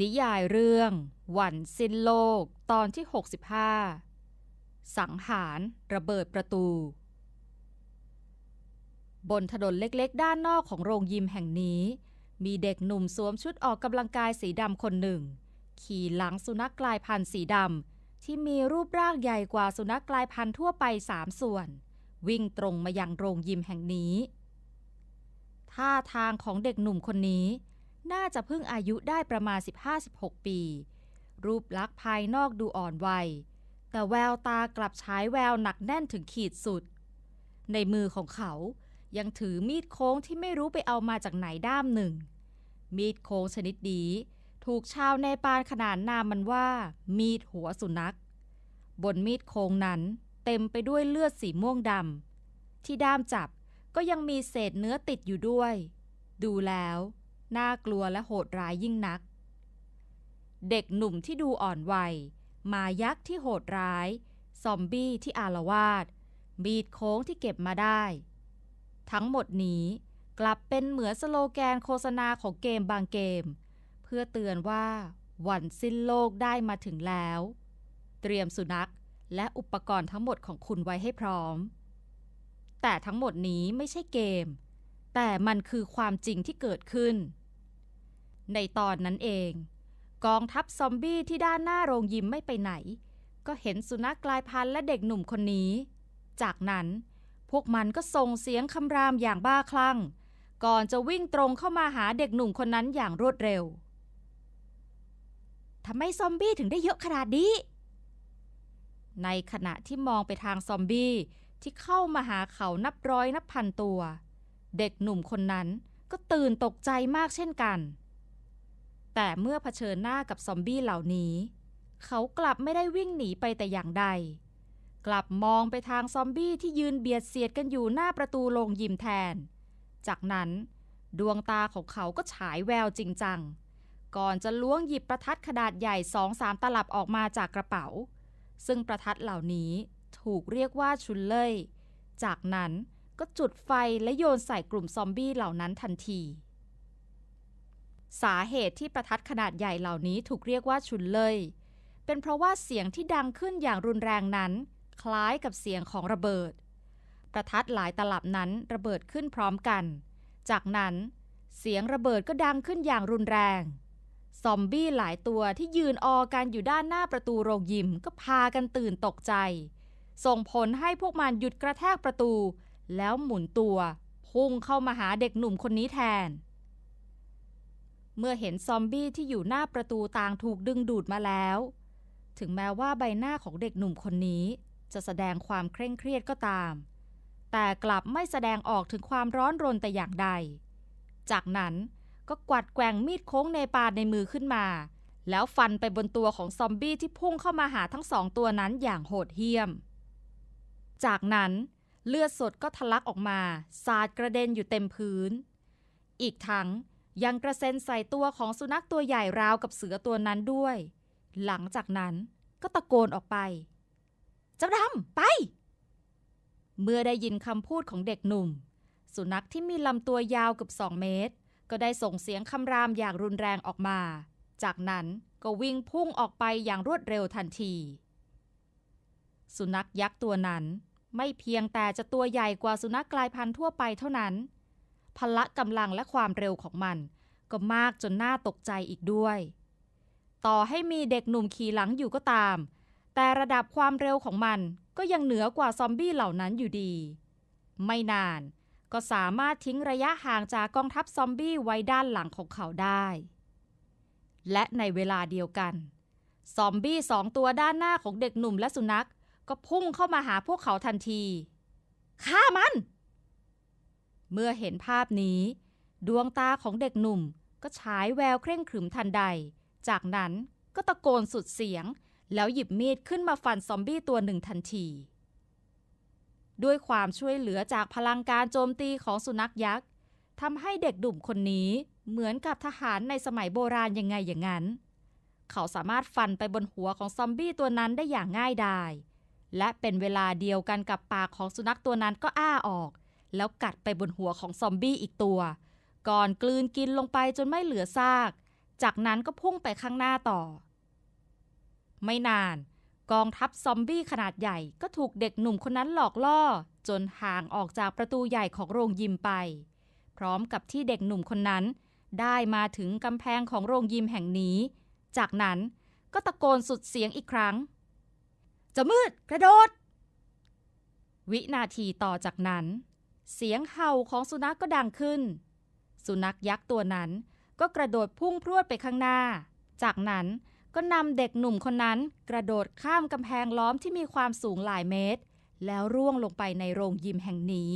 นิยายเรื่อง วันสิ้นโลกตอนที่ 65 สังหารระเบิดประตู บนถนนเล็กๆ ด้านนอกของโรงยิมแห่งนี้ มีเด็กหนุ่มสวมชุดออกกำลังกายสีดำคนหนึ่ง ขี่หลังสุนัขกลายพันธุ์สีดำที่มีรูปร่างใหญ่กว่าสุนัขกลายพันธุ์ทั่วไปสามส่วน วิ่งตรงมายังโรงยิมแห่งนี้ ท่าทางของเด็กหนุ่มคนนี้ น่าจะเพิ่งอายุได้ประมาณ 15-16 ปี รูปลักษณ์ภายนอกดูอ่อนวัย แต่แววตากลับฉายแววหนักแน่นถึงขีดสุด ในมือของเขายังถือมีดโค้งที่ไม่รู้ไปเอามาจากไหนด้ามหนึ่ง มีดโค้งชนิดนี้ถูกชาวเนปาลขนานนามมันว่า มีดหัวสุนัข บนมีดโค้งนั้นเต็มไปด้วยเลือดสีม่วงดำที่ด้ามจับก็ยังมีเศษเนื้อติดอยู่ด้วย ดูแล้ว น่ากลัวและโหดร้ายยิ่งนัก เด็กหนุ่มที่ดูอ่อนวัย มายักษ์ที่โหดร้าย ซอมบี้ที่อารวาสมีดโค้งที่เก็บมาได้ ทั้งหมดนี้กลับเป็นเหมือนสโลแกนโฆษณาของเกมบางเกม เพื่อเตือนว่า วันสิ้นโลกได้มาถึงแล้ว เตรียมสุนัขและอุปกรณ์ทั้งหมดของคุณไว้ให้พร้อม แต่ทั้งหมดนี้ไม่ใช่เกม แต่มันคือความจริงที่เกิดขึ้น ในตอนนั้นเอง กองทัพซอมบี้ที่ด้านหน้าโรงยิมไม่ไปไหน ก็เห็นสุนัขกลายพันธุ์และเด็กหนุ่มคนนี้ จากนั้นพวกมันก็ส่งเสียงคำรามอย่างบ้าคลั่ง ก่อนจะวิ่งตรงเข้ามาหาเด็กหนุ่มคนนั้นอย่างรวดเร็วทำไมซอมบี้ถึงได้เยอะขนาดนี้ ในขณะที่มองไปทางซอมบี้ที่เข้ามาหาเขานับร้อยนับพันตัว เด็กหนุ่มคนนั้นก็ตื่นตกใจมากเช่นกัน แต่เมื่อเผชิญหน้ากับซอมบี้เหล่านี้ เขากลับไม่ได้วิ่งหนีไปแต่อย่างใด กลับมองไปทางซอมบี้ที่ยืนเบียดเสียดกันอยู่หน้าประตูโรงยิมแทน จากนั้นดวงตาของเขาก็ฉายแววจริงจัง ก่อนจะล้วงหยิบประทัดขนาดใหญ่สองสามตลับออกมาจากกระเป๋า ซึ่งประทัดเหล่านี้ถูกเรียกว่าชุนเล่ย จากนั้นก็จุดไฟและโยนใส่กลุ่มซอมบี้เหล่านั้นทันที สาเหตุที่ประทัดขนาดใหญ่เหล่านี้ถูกเรียกว่าชุนเลย เป็นเพราะว่าเสียงที่ดังขึ้นอย่างรุนแรงนั้น คล้ายกับเสียงของระเบิด ประทัดหลายตลับนั้นระเบิดขึ้นพร้อมกัน จากนั้นเสียงระเบิดก็ดังขึ้นอย่างรุนแรง ซอมบี้หลายตัวที่ยืนออกันอยู่ด้านหน้าประตูโรงยิมก็พากันตื่นตกใจ ส่งผลให้พวกมันหยุดกระแทกประตู แล้วหมุนตัว พุ่งเข้ามาหาเด็กหนุ่มคนนี้แทน เมื่อเห็นซอมบี้ที่อยู่หน้าประตูต่างถูกดึงดูดมาแล้ว ถึงแม้ว่าใบหน้าของเด็กหนุ่มคนนี้ จะแสดงความเคร่งเครียดก็ตาม แต่กลับไม่แสดงออกถึงความร้อนรนแต่อย่างใด จากนั้นก็กวัดแกว่งมีดโค้งเนปาลในมือขึ้นมา แล้วฟันไปบนตัวของซอมบี้ที่พุ่งเข้ามาหาทั้งสองตัวนั้นอย่างโหดเหี้ยม จากนั้นเลือดสดก็ทะลักออกมา สาดกระเด็นอยู่เต็มพื้น อีกทั้ง ยังกระเซ็นใส่ตัวของสุนัขตัวใหญ่ราวกับเสือตัวนั้นด้วย หลังจากนั้นก็ตะโกนออกไป เจ้าดำไป เมื่อได้ยินคำพูดของเด็กหนุ่ม สุนัขที่มีลำตัวยาวเกือบสองเมตร ก็ได้ส่งเสียงคำรามอย่างรุนแรงออกมา จากนั้นก็วิ่งพุ่งออกไปอย่างรวดเร็วทันที สุนัขยักษ์ตัวนั้น ไม่เพียงแต่จะตัวใหญ่กว่าสุนัขกลายพันธุ์ทั่วไปเท่านั้น พละกำลังและความเร็วของมัน ก็มากจนน่าตกใจอีกด้วย ต่อให้มีเด็กหนุ่มขี่หลังอยู่ก็ตาม แต่ระดับความเร็วของมันก็ยังเหนือกว่าซอมบี้เหล่านั้นอยู่ดี ไม่นานก็สามารถทิ้งระยะห่างจากกองทัพซอมบี้ไว้ด้านหลังของเขาได้ และในเวลาเดียวกัน ซอมบี้สองตัวด้านหน้าของเด็กหนุ่มและสุนัข ก็พุ่งเข้ามาหาพวกเขาทันที ฆ่ามัน เมื่อเห็นภาพนี้ ดวงตาของเด็กหนุ่มก็ฉายแววเคร่งขรึมทันใด จากนั้นก็ตะโกนสุดเสียง แล้วหยิบมีดขึ้นมาฟันซอมบี้ตัวหนึ่งทันที ด้วยความช่วยเหลือจากพลังการโจมตีของสุนัขยักษ์ทำให้เด็กดุ่มคนนี้เหมือนกับทหารในสมัยโบราณยังไงอย่างนั้น เขาสามารถฟันไปบนหัวของซอมบี้ตัวนั้นได้อย่างง่ายดาย และเป็นเวลาเดียวกันกับปากของสุนัขตัวนั้นก็อ้าออก แล้วกัดไปบนหัวของซอมบี้อีกตัว ก่อนกลืนกินลงไปจนไม่เหลือซาก จากนั้นก็พุ่งไปข้างหน้าต่อ ไม่นาน กองทัพซอมบี้ขนาดใหญ่ก็ถูกเด็กหนุ่มคนนั้นหลอกล่อ จนห่างออกจากประตูใหญ่ของโรงยิมไป พร้อมกับที่เด็กหนุ่มคนนั้น ได้มาถึงกำแพงของโรงยิมแห่งนี้ จากนั้นก็ตะโกนสุดเสียงอีกครั้ง จะมืดกระโดด วินาทีต่อจากนั้น เสียงเห่าของสุนัขกก็ดังขึ้น สุนัขยักษ์ตัวนั้นก็กระโดดพุ่งพรวดไปข้างหน้า จากนั้นก็นำเด็กหนุ่มคนนั้นกระโดดข้ามกำแพงล้อมที่มีความสูงหลายเมตร แล้วร่วงลงไปในโรงยิมแห่งนี้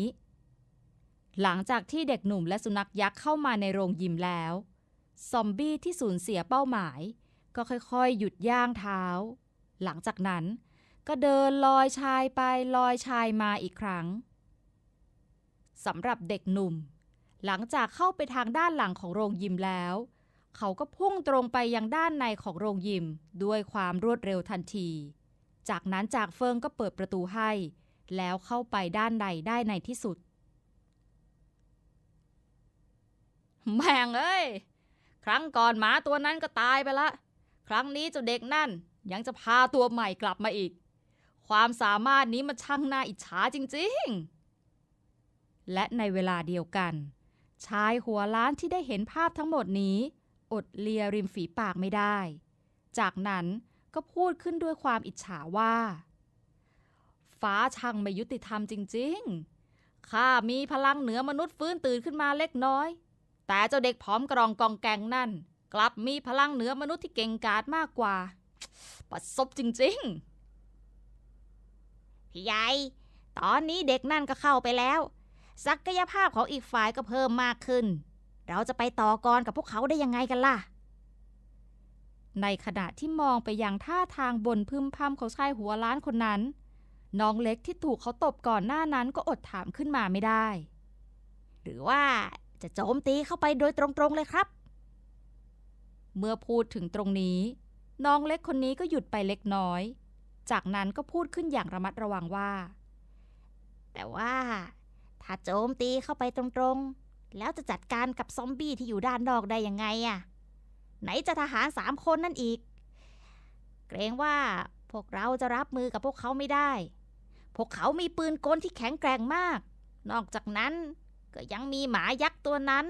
หลังจากที่เด็กหนุ่มและสุนัขยักษ์เข้ามาในโรงยิมแล้ว ซอมบี้ที่สูญเสียเป้าหมาย ก็ค่อยๆ หยุดย่างเท้า หลังจากนั้น ก็เดินลอยชายไปลอยชายมาอีกครั้ง สำหรับเด็กหนุ่ม หลังจากเข้าไปทางด้านหลังของโรงยิมแล้ว เขาก็พุ่งตรงไปยังด้านในของโรงยิมด้วยความรวดเร็วทันที จากนั้นจากเฟิงก็เปิดประตูให้ แล้วเข้าไปด้านในได้ในที่สุด แม่งเอ้ย ครั้งก่อนหมาตัวนั้นก็ตายไปละ ครั้งนี้เจ้าเด็กนั่นยังจะพาตัวใหม่กลับมาอีก ความสามารถนี้มันช่างน่าอิจฉาจริง ๆ และในเวลาเดียวกัน ชายหัวล้านที่ได้เห็นภาพทั้งหมดนี้ อดเลียริมฝีปากไม่ได้ จากนั้นก็พูดขึ้นด้วยความอิจฉาว่า ฟ้าช่างไม่ยุติธรรมจริง ๆ ข้ามีพลังเหนือมนุษย์ฟื้นตื่นขึ้นมาเล็กน้อย แต่เจ้าเด็กผอมกรองกองแกงนั่น กลับมีพลังเหนือมนุษย์ที่เก่งกาจมากกว่าปัดซบจริง ๆ พี่ใหญ่ ตอนนี้เด็กนั่นก็เข้าไปแล้ว ศักยภาพของอีกฝ่ายก็เพิ่มมากขึ้น เราจะไปต่อกรกับพวกเขาได้ยังไงกันล่ะ ในขณะที่มองไปยังท่าทางบนพึมพำของชายหัวล้านคนนั้น น้องเล็กที่ถูกเขาตบก่อนหน้านั้นก็อดถามขึ้นมาไม่ได้ หรือว่าจะโจมตีเข้าไปโดยตรงๆเลยครับ เมื่อพูดถึงตรงนี้ น้องเล็กคนนี้ก็หยุดไปเล็กน้อย จากนั้นก็พูดขึ้นอย่างระมัดระวังว่า แต่ว่า ถ้าโจมตีเข้าไปตรงๆ แล้วจะจัดการกับซอมบี้ที่อยู่ด้านนอกได้ยังไงอะ ไหนจะทหารสามคนนั่นอีก เกรงว่าพวกเราจะรับมือกับพวกเขาไม่ได้ พวกเขามีปืนกลที่แข็งแกร่งมาก นอกจากนั้นก็ยังมีหมายักษ์ตัวนั้น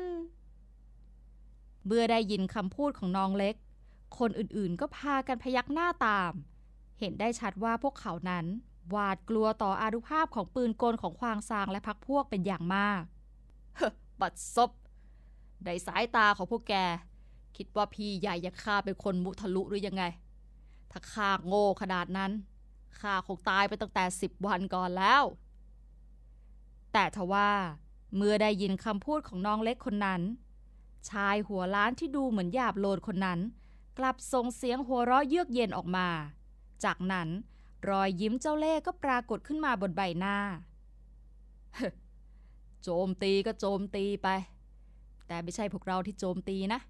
เมื่อได้ยินคำพูดของน้องเล็ก คนอื่นๆก็พากันพยักหน้าตาม เห็นได้ชัดว่าพวกเขานั้น หวาดกลัวต่ออานุภาพของปืนกลของควางซางและพักพวกเป็นอย่างมากบัดซบ ในสายตาของพวกแก คิดว่าพี่ใหญ่อยากฆ่าเป็นคนมุทะลุหรือยังไง ถ้าข้าโง่ขนาดนั้นข้าคงตายไปตั้งแต่สิบวันก่อนแล้ว แต่ทว่าเมื่อได้ยินคำพูดของน้องเล็กคนนั้น ชายหัวล้านที่ดูเหมือนหยาบโลนคนนั้น กลับส่งเสียงหัวเราะเยือกเย็นออกมา จากนั้น รอยยิ้มเจ้าเล่ห์ก็ปรากฏขึ้นมาบนใบหน้า โจมตีก็โจมตีไป แต่ไม่ใช่พวกเราที่โจมตีนะ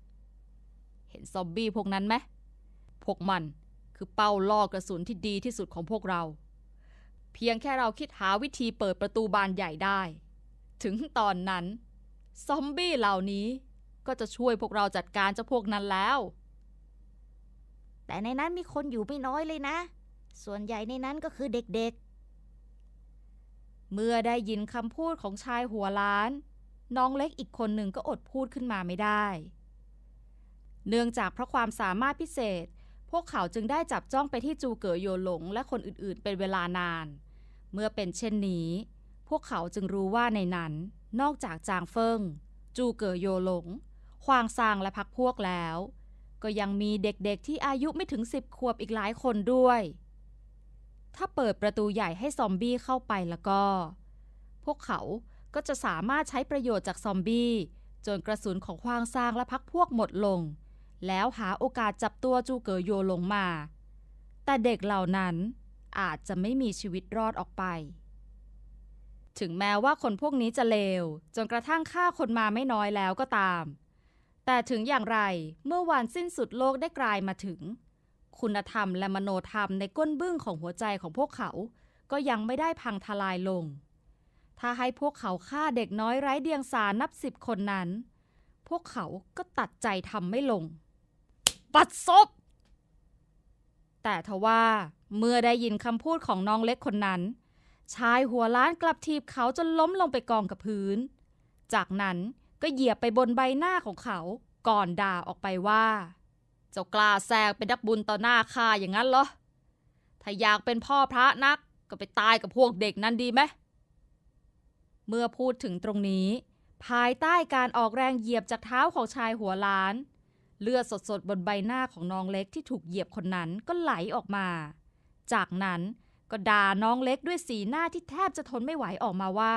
เห็นซอมบี้พวกนั้นไหม พวกมันคือเป้าล่อกระสุนที่ดีที่สุดของพวกเรา เพียงแค่เราคิดหาวิธีเปิดประตูบานใหญ่ได้ ถึงตอนนั้น ซอมบี้เหล่านี้ก็จะช่วยพวกเราจัดการเจ้าพวกนั้นแล้ว แต่ในนั้นมีคนอยู่ไม่น้อยเลยนะ ส่วนใหญ่ในนั้นก็คือเด็กเมื่อได้ยินคำพูดของชายหัวล้าน น้องเล็กอีกคนหนึ่งก็อดพูดขึ้นมาไม่ได้ เนื่องจากเพราะความสามารถพิเศษ พวกเขาจึงได้จับจ้องไปที่จูเก๋อโยหลงและคนอื่นๆ เป็นเวลานาน เมื่อเป็นเช่นนี้ พวกเขาจึงรู้ว่าในนั้น นอกจากจางเฟิง จูเก๋อโยหลงควางซางและพักพวกแล้ว ก็ยังมีเด็กๆที่อายุไม่ถึงสิบขวบอีกหลายคนด้วย ถ้าเปิดประตูใหญ่ให้ซอมบี้เข้าไปแล้วก็ พวกเขาก็จะสามารถใช้ประโยชน์จากซอมบี้จนกระสุนของควางซางและพักพวกหมดลง แล้วหาโอกาสจับตัวจูเกอโยลงมา แต่เด็กเหล่านั้นอาจจะไม่มีชีวิตรอดออกไป ถึงแม้ว่าคนพวกนี้จะเลว จนกระทั่งฆ่าคนมาไม่น้อยแล้วก็ตาม แต่ถึงอย่างไรเมื่อวันสิ้นสุดโลกได้กลายมาถึง คุณธรรมและมโนธรรมในก้นบึ้งของหัวใจของพวกเขา ก็ยังไม่ได้พังทลายลง ถ้าให้พวกเขาฆ่าเด็กน้อยไร้เดียงสานับสิบคนนั้น พวกเขาก็ตัดใจทำไม่ลง ปัดซบ แต่ทว่าเมื่อได้ยินคำพูดของน้องเล็กคนนั้น ชายหัวล้านกลับทีบเขาจนล้มลงไปกองกับพื้น จากนั้นก็เหยียบไปบนใบหน้าของเขาก่อนด่าออกไปว่า จ้ากล้าแซงเป็นนักบุญต่อหน้าข้าอย่างนั้นเหรอ ถ้าอยากเป็นพ่อพระนักก็ไปตายกับพวกเด็กนั้นดีไหม เมื่อพูดถึงตรงนี้ ภายใต้การออกแรงเหยียบจากเท้าของชายหัวล้าน เลือดสดๆบนใบหน้าของน้องเล็กที่ถูกเหยียบคนนั้นก็ไหลออกมา จากนั้นก็ด่าน้องเล็กด้วยสีหน้าที่แทบจะทนไม่ไหวออกมาว่า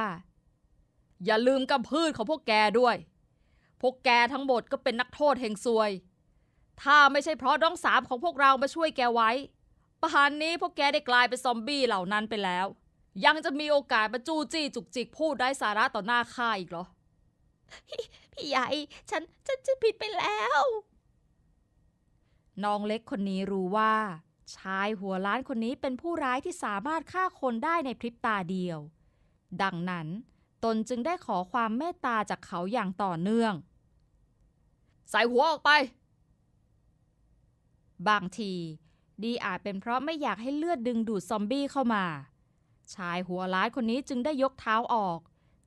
อย่าลืมกำพืชของพวกแกด้วย พวกแกทั้งหมดก็เป็นนักโทษเฮงซวย ถ้าไม่ใช่เพราะน้องสามของพวกเรามาช่วยแกไว้ป่านนี้พวกแกได้กลายเป็นซอมบี้เหล่านั้นไปแล้ว ยังจะมีโอกาสมาจู้จี้จุกจิกพูดได้สาระต่อหน้าข้าอีกเหรอ พี่ใหญ่ ฉัน ฉันจะผิดไปแล้ว น้องเล็กคนนี้รู้ว่า ชายหัวล้านคนนี้เป็นผู้ร้ายที่สามารถฆ่าคนได้ในพริบตาเดียว ดังนั้น ตนจึงได้ขอความเมตตาจากเขาอย่างต่อเนื่อง ใส่หัวออกไป บางที ดีอาจเป็นเพราะไม่อยากให้เลือดดึงดูดซอมบี้เข้ามา ชายหัวล้านคนนี้จึงได้ยกเท้าออก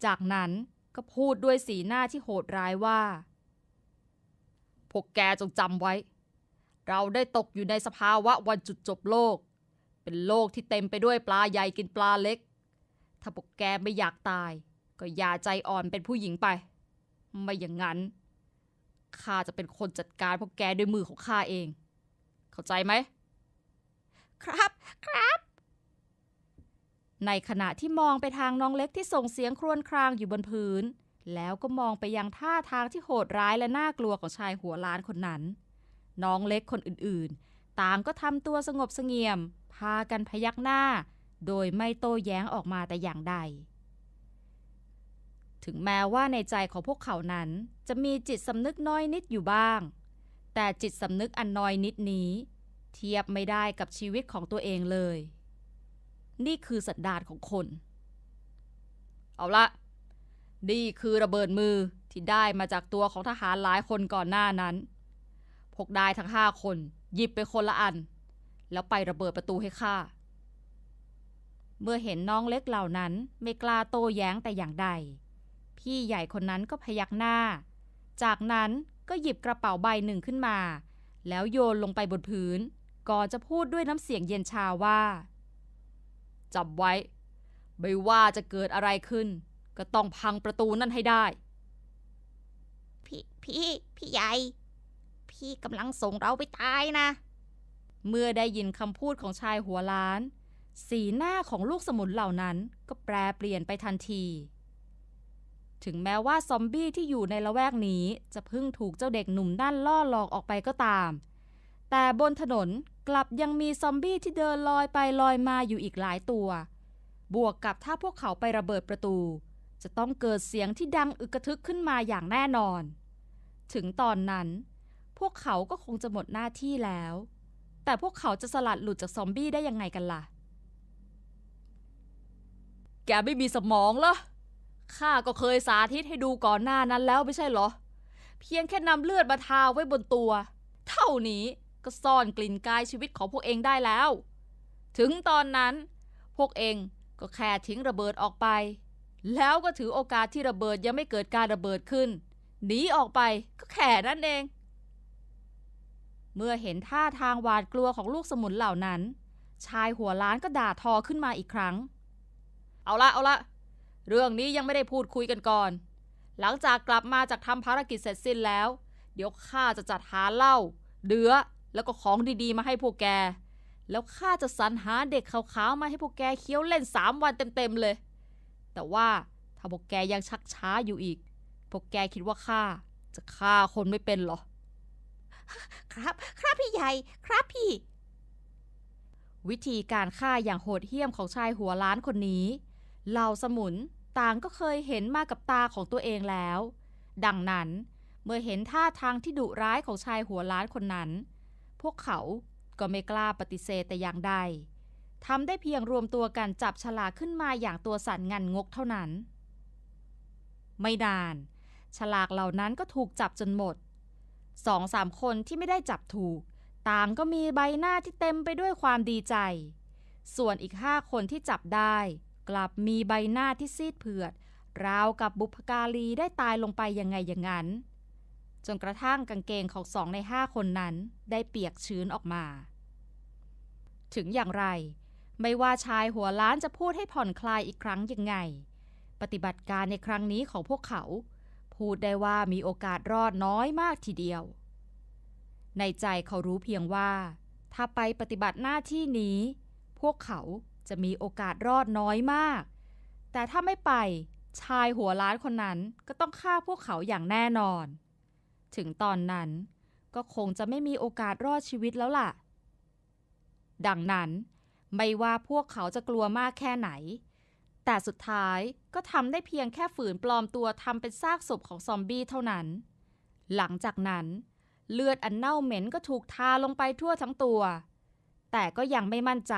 จากนั้นก็พูดด้วยสีหน้าที่โหดร้ายว่า พวกแกจงจำไว้ เราได้ตกอยู่ในสภาวะวันจุดจบโลก เป็นโลกที่เต็มไปด้วยปลาใหญ่กินปลาเล็ก ถ้าพวกแกไม่อยากตาย ก็อย่าใจอ่อนเป็นผู้หญิงไป ไม่อย่างนั้นข้าจะเป็นคนจัดการพวกแกด้วยมือของข้าเอง เข้าใจไหม ครับครับ ในขณะที่มองไปทางน้องเล็กที่ส่งเสียงครวญครางอยู่บนพื้น แล้วก็มองไปยังท่าทางที่โหดร้ายและน่ากลัวของชายหัวล้านคนนั้น น้องเล็กคนอื่นๆ ต่างก็ทำตัวสงบเสงี่ยม พากันพยักหน้า โดยไม่โต้แย้งออกมาแต่อย่างใดถึงแม้ว่าในใจของพวกเขานั้นจะมีจิตสำนึกน้อยนิดอยู่บ้าง แต่จิตสำนึกอันน้อยนิดนี้ เทียบไม่ได้กับชีวิตของตัวเองเลย นี่คือสันดานของคน เอาละนี่คือระเบิดมือที่ได้มาจากตัวของทหารหลายคนก่อนหน้านั้น พวกนายทั้งห้าคน หยิบไปคนละอัน แล้วไประเบิดประตูให้ข้าเมื่อเห็นน้องเล็กเหล่านั้นไม่กล้าโต้แย้งแต่อย่างใด พี่ใหญ่คนนั้นก็พยักหน้า จากนั้น ก็หยิบกระเป๋าใบหนึ่งขึ้นมา แล้วโยนลงไปบนพื้น ก่อนจะพูดด้วยน้ำเสียงเย็นชาว่าจำไว้ ไม่ว่าจะเกิดอะไรขึ้น ก็ต้องพังประตูนั่นให้ได้ พี่พี่พี่ใหญ่ พี่กำลังส่งเราไปตายนะ เมื่อได้ยินคำพูดของชายหัวล้าน สีหน้าของลูกสมุนเหล่านั้นก็แปรเปลี่ยนไปทันที ถึงแม้ว่าซอมบี้ที่อยู่ในละแวกนี้ จะเพิ่งถูกเจ้าเด็กหนุ่มนั่นล่อหลอกออกไปก็ตาม แต่บนถนนกลับยังมีซอมบี้ที่เดินลอยไปลอยมาอยู่อีกหลายตัว บวกกับถ้าพวกเขาไประเบิดประตู จะต้องเกิดเสียงที่ดังอึกระทึกขึ้นมาอย่างแน่นอน ถึงตอนนั้น พวกเขาก็คงจะหมดหน้าที่แล้ว แต่พวกเขาจะสลัดหลุดจากซอมบี้ได้ยังไงกันล่ะ แกไม่มีสมองเหรอ ข้าก็เคยสาธิตให้ดูก่อนหน้านั้นแล้วไม่ใช่เหรอ เพียงแค่นำเลือดมาทาไว้บนตัว เท่านี้ก็ซ่อนกลิ่นกายชีวิตของพวกเองได้แล้ว ถึงตอนนั้น พวกเองก็แค่ทิ้งระเบิดออกไป แล้วก็ถือโอกาสที่ระเบิดยังไม่เกิดการระเบิดขึ้นหนีออกไปก็แค่นั้นเอง เมื่อเห็นท่าทางหวาดกลัวของลูกสมุนเหล่านั้น ชายหัวล้านก็ด่าทอขึ้นมาอีกครั้ง เอาละเอาละ เรื่องนี้ยังไม่ได้พูดคุยกันก่อน หลังจากกลับมาจากทำภารกิจเสร็จสิ้นแล้ว เดี๋ยวข้าจะจัดหาเหล้าเดือแล้วก็ของดีๆ มาให้พวกแก แล้วข้าจะสรรหาเด็กขาวๆมาให้พวกแกเคี้ยวเล่นสามวันเต็มๆเลย แต่ว่าถ้าพวกแกยังชักช้าอยู่อีก พวกแกคิดว่าข้าจะฆ่าคนไม่เป็นเหรอ ครับ ครับพี่ใหญ่ ครับพี่ วิธีการฆ่าอย่างโหดเหี้ยมของชายหัวล้านคนนี้ เหล่าสมุนต่างก็เคยเห็นมากับตาของตัวเองแล้ว ดังนั้นเมื่อเห็นท่าทางที่ดุร้ายของชายหัวล้านคนนั้น พวกเขาก็ไม่กล้าปฏิเสธแต่อย่างใดทำได้เพียงรวมตัวกันจับฉลากขึ้นมาอย่างตัวสั่นงันงกเท่านั้น ไม่นาน ฉลากเหล่านั้นก็ถูกจับจนหมดสองสามคนที่ไม่ได้จับถูก ต่างก็มีใบหน้าที่เต็มไปด้วยความดีใจ ส่วนอีกห้าคนที่จับได้ กลับมีใบหน้าที่ซีดเผือด ราวกับบุพการีได้ตายลงไปยังไงอย่างนั้น จนกระทั่งกางเกงของสองในห้าคนนั้นได้เปียกชื้นออกมา ถึงอย่างไร ไม่ว่าชายหัวล้านจะพูดให้ผ่อนคลายอีกครั้งยังไง ปฏิบัติการในครั้งนี้ของพวกเขา พูดได้ว่ามีโอกาสรอดน้อยมากทีเดียว ในใจเขารู้เพียงว่า ถ้าไปปฏิบัติหน้าที่นี้ พวกเขา จะมีโอกาสรอดน้อยมาก แต่ถ้าไม่ไปชายหัวล้านคนนั้นก็ต้องฆ่าพวกเขาอย่างแน่นอน ถึงตอนนั้นก็คงจะไม่มีโอกาสรอดชีวิตแล้วล่ะ ดังนั้น ไม่ว่าพวกเขาจะกลัวมากแค่ไหน แต่สุดท้ายก็ทำได้เพียงแค่ฝืนปลอมตัวทำเป็นซากศพของซอมบี้เท่านั้น หลังจากนั้น เลือดอันเน่าเหม็นก็ถูกทาลงไปทั่วทั้งตัว แต่ก็ยังไม่มั่นใจ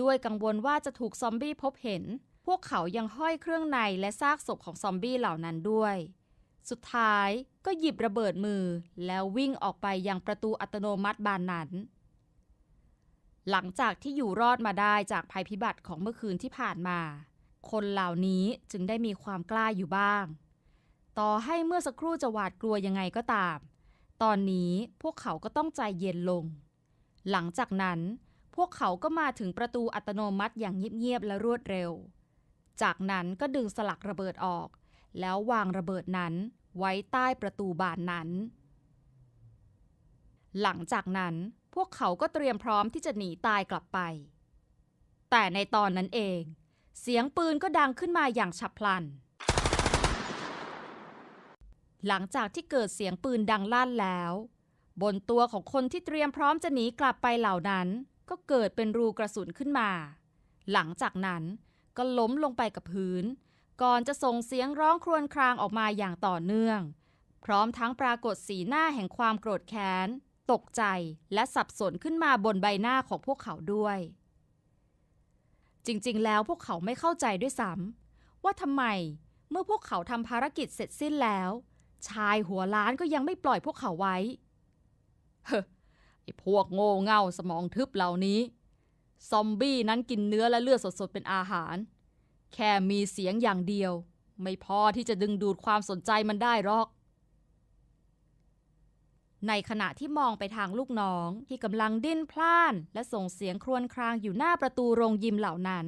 ด้วยกังวลว่าจะถูกซอมบี้พบเห็น พวกเขายังห้อยเครื่องในและซากศพของซอมบี้เหล่านั้นด้วย สุดท้ายก็หยิบระเบิดมือแล้ววิ่งออกไปยังประตูอัตโนมัติบานนั้น หลังจากที่อยู่รอดมาได้จากภัยพิบัติของเมื่อคืนที่ผ่านมา คนเหล่านี้จึงได้มีความกล้าอยู่บ้าง ต่อให้เมื่อสักครู่จะหวาดกลัวยังไงก็ตาม ตอนนี้พวกเขาก็ต้องใจเย็นลง หลังจากนั้น พวกเขาก็มาถึงประตูอัตโนมัติอย่างเงียบๆและรวดเร็ว จากนั้นก็ดึงสลักระเบิดออก แล้ววางระเบิดนั้นไว้ใต้ประตูบานนั้น หลังจากนั้นพวกเขาก็เตรียมพร้อมที่จะหนีตายกลับไป แต่ในตอนนั้นเอง เสียงปืนก็ดังขึ้นมาอย่างฉับพลัน หลังจากที่เกิดเสียงปืนดังลั่นแล้ว บนตัวของคนที่เตรียมพร้อมจะหนีกลับไปเหล่านั้น ก็เกิดเป็นรูกระสุนขึ้นมา หลังจากนั้นก็ล้มลงไปกับพื้น ก่อนจะส่งเสียงร้องครวญครางออกมาอย่างต่อเนื่อง พร้อมทั้งปรากฏสีหน้าแห่งความโกรธแค้น ตกใจและสับสนขึ้นมาบนใบหน้าของพวกเขาด้วย จริงๆ แล้วพวกเขาไม่เข้าใจด้วยซ้ำว่าทำไมเมื่อพวกเขาทำภารกิจเสร็จสิ้นแล้ว ชายหัวล้านก็ยังไม่ปล่อยพวกเขาไว้ เฮ้อ ไอพวกโง่เง่าสมองทึบเหล่านี้ ซอมบี้นั้นกินเนื้อและเลือดสดๆ เป็นอาหาร แค่มีเสียงอย่างเดียว ไม่พอที่จะดึงดูดความสนใจมันได้หรอก ในขณะที่มองไปทางลูกน้องที่กำลังดิ้นพล่าน และส่งเสียงครวญครางอยู่หน้าประตูโรงยิมเหล่านั้น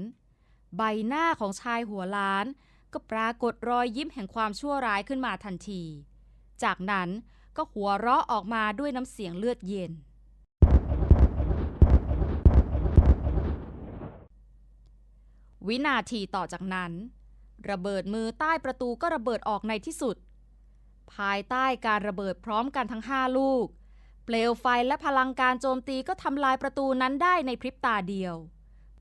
ใบหน้าของชายหัวล้าน ก็ปรากฏรอยยิ้มแห่งความชั่วร้ายขึ้นมาทันที จากนั้นก็หัวเราะออกมาด้วยน้ำเสียงเลือดเย็น วินาทีต่อจากนั้น ระเบิดมือใต้ประตูก็ระเบิดออกในที่สุด ภายใต้การระเบิดพร้อมกันทั้งห้าลูก เปลวไฟและพลังการโจมตีก็ทำลายประตูนั้นได้ในพริบตาเดียว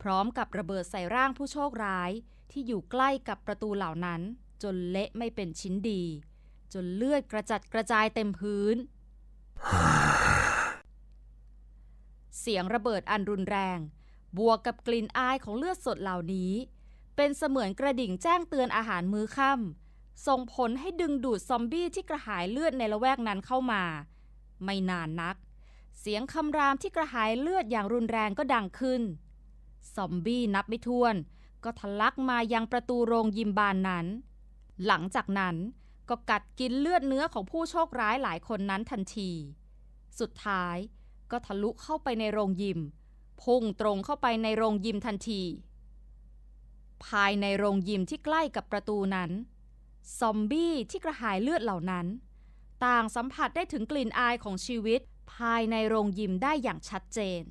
พร้อมกับระเบิดใส่ร่างผู้โชคร้ายที่อยู่ใกล้กับประตูเหล่านั้น จนเละไม่เป็นชิ้นดี จนเลือดกระจัดกระจายเต็มพื้น เสียงระเบิดอันรุนแรง บวกกับกลิ่นอายของเลือดสดเหล่านี้ เป็นเสมือนกระดิ่งแจ้งเตือนอาหารมื้อค่ำส่งผลให้ดึงดูดซอมบี้ที่กระหายเลือดในละแวกนั้นเข้ามา ไม่นานนัก เสียงคำรามที่กระหายเลือดอย่างรุนแรงก็ดังขึ้น ซอมบี้นับไม่ถ้วน ก็ทะลักมายังประตูโรงยิมบานนั้น หลังจากนั้นก็กัดกินเลือดเนื้อของผู้โชคร้ายหลายคนนั้นทันที สุดท้ายก็ทะลุเข้าไปในโรงยิม พุ่งตรงเข้าไปในโรงยิมทันที ภายในโรงยิมที่ใกล้กับประตูนั้น ซอมบี้ที่กระหายเลือดเหล่านั้น ต่างสัมผัสได้ถึงกลิ่นอายของชีวิตภายในโรงยิมได้อย่างชัดเจน